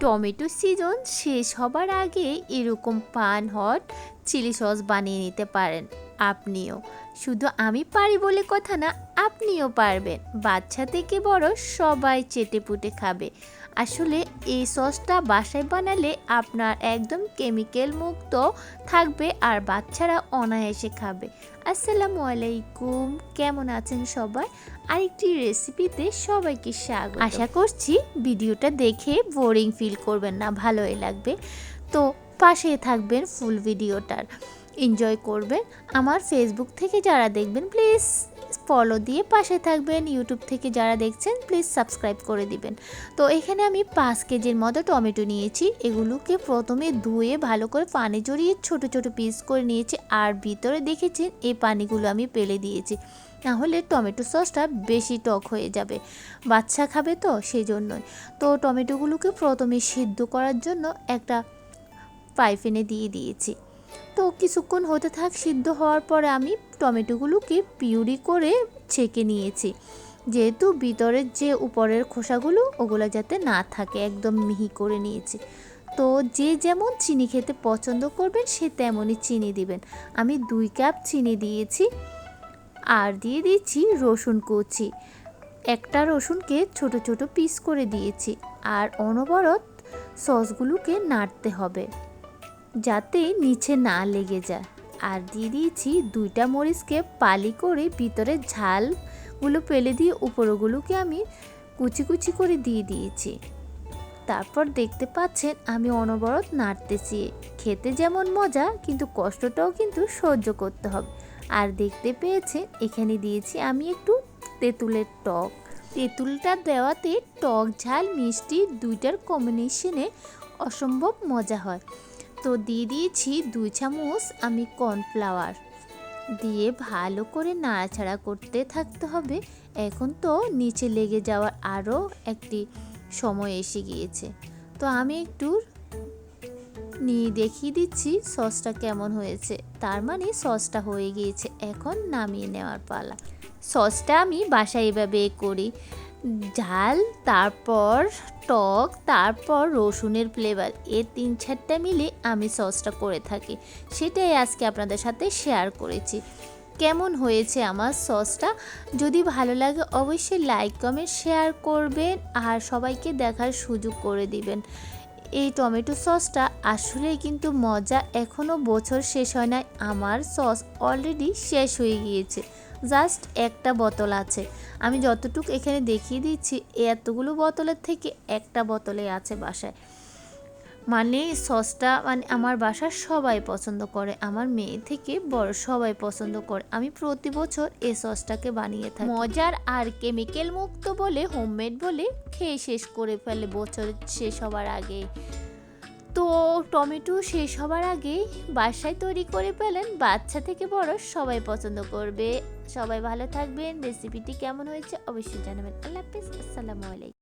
Tomato season শেষ হবার আগে এরকম পান হট চিলি সস বানিয়ে নিতে পারেন। আপনিও। শুধু আমি পারি বলে কথা না, আপনিও পারবেন। বাচ্চা থেকে বড় সবাই চেটে পুটে খাবে। আসলে এই সসটা বাসায় বানালে আপনার একদম কেমিক্যাল মুক্ত থাকবে আর বাচ্চারা অনায়াসে খাবে। আসসালামু আলাইকুম, কেমন আছেন সবাই? আরেকটি রেসিপিতে সবাইকে স্বাগত আশা করছি ভিডিওটা দেখে বোরিং ফিল করবেন না, ভালোই লাগবে। তো পাশে থাকবেন ফুল ভিডিওটার। এনজয় করবেন। আমার ফেসবুক থেকে যারা দেখবেন প্লিজ ফলো দিয়ে পাশে থাকবেন। ইউটিউব থেকে যারা দেখছেন প্লিজ সাবস্ক্রাইব করে দিবেন। তো এখানে আমি পাঁচ কেজির মতো টমেটো নিয়েছি। এগুলোকে প্রথমে ধুয়ে ভালো করে পানি জড়িয়ে ছোট ছোট পিস করে নিয়েছি। আর ভিতরে দেখেছেন, এই পানিগুলো আমি পেলে দিয়েছি। তাহলে টমেটো সসটা বেশি টক হয়ে যাবে। বাচ্চা খাবে তো সেই জন্যই তো টমেটোগুলোকে প্রথমে সিদ্ধ করার জন্য একটা পাইফেনে দিয়ে দিয়েছি। তো কিছুক্ষণ হতে থাক সিদ্ধ হওয়ার পরে আমি টমেটোগুলোকে পিউরি করে ছেঁকে নিয়েছি। যেহেতু ভিতরের যে উপরের খোসাগুলো, ওগুলো যাতে না থাকে, একদম মিহি করে নিয়েছি। তো যে যেমন চিনি খেতে পছন্দ করবেন, সে তেমনই চিনি দিবেন। আমি দুই কাপ চিনি দিয়েছি আর দিয়ে দিয়েছি রসুন কুচি। একটা রসুনকে ছোট ছোট পিস করে দিয়েছি। আর অনবরত সসগুলোকে নাড়তে হবে। যাতে নিচে না লেগে যায়। আর দিয়ে দিয়েছি দুইটা মরিচকে পালি করে ভিতরে ঝালগুলো ফেলে দিয়ে উপরগুলোকে আমি কুচি কুচি করে দিয়ে দিয়েছি। তারপর দেখতে পাচ্ছেন আমি অনবরত নাড়তেছি। খেতে যেমন মজা, কিন্তু কষ্টটাও কিন্তু সহ্য করতে হবে। আর দেখতে পেয়েছেন এখানে দিয়েছি আমি একটু তেঁতুলের টক। তেঁতুলটা দেওয়াতে টক, ঝাল, মিষ্টি দুইটার কম্বিনেশনে অসম্ভব মজা হয়। তো দিয়ে দিয়েছি দুই চামচ আমি কর্নফ্লাওয়ার। দিয়ে ভালো করে নাড়াচাড়া করতে থাকতে হবে। এখন তো নিচে লেগে যাওয়ার আরও একটি সময় এসে গিয়েছে। তো আমি একটু নিয়ে দেখিয়ে দিচ্ছি সসটা কেমন হয়েছে। তার মানে সসটা হয়ে গিয়েছে। এখন নামিয়ে নেওয়ার পালা। সসটা আমি বাসায় এভাবে করি। ঝাল, তারপর টক, তারপর রসুনের ফ্লেভার এ তিন চারটা মিলে আমি সসটা করে থাকি। সেটাই আজকে আপনাদের সাথে শেয়ার করেছি। কেমন হয়েছে আমার সসটা যদি ভালো লাগে অবশ্যই লাইক কমেন্ট শেয়ার করবেন আর সবাইকে দেখার সুযোগ করে দিবেন। এই টমেটো সসটা আসলেই কিন্তু মজা। এখনও বছর শেষ হয় নাই। আমার সস অলরেডি শেষ হয়ে গিয়েছে। জাস্ট একটা বোতল আছে। আমি যতটুকু এখানে দেখিয়ে দিচ্ছি এতগুলো বোতলের থেকে একটা বোতলে আছে বাসায়। মানে সসটা মানে আমার বাসার সবাই পছন্দ করে, আমার মেয়ে থেকে বড় সবাই পছন্দ করে। আমি প্রতি বছর এই সসটাকে বানিয়ে থাকি। মজার আর কেমিক্যাল মুক্ত বলে, হোমমেড বলে খেয়ে শেষ করে ফেলে বছর শেষ হবার আগে। তো টমেটো শেষ হবার আগে বাসায় তৈরি করে ফেলেন, বাচ্চা থেকে বড় সবাই পছন্দ করবে। সবাই ভালো থাকবেন রেসিপিটি কেমন হয়েছে অবশ্যই জানাবেন। আল্লাহ হাফিজ, আসসালামু আলাইকুম।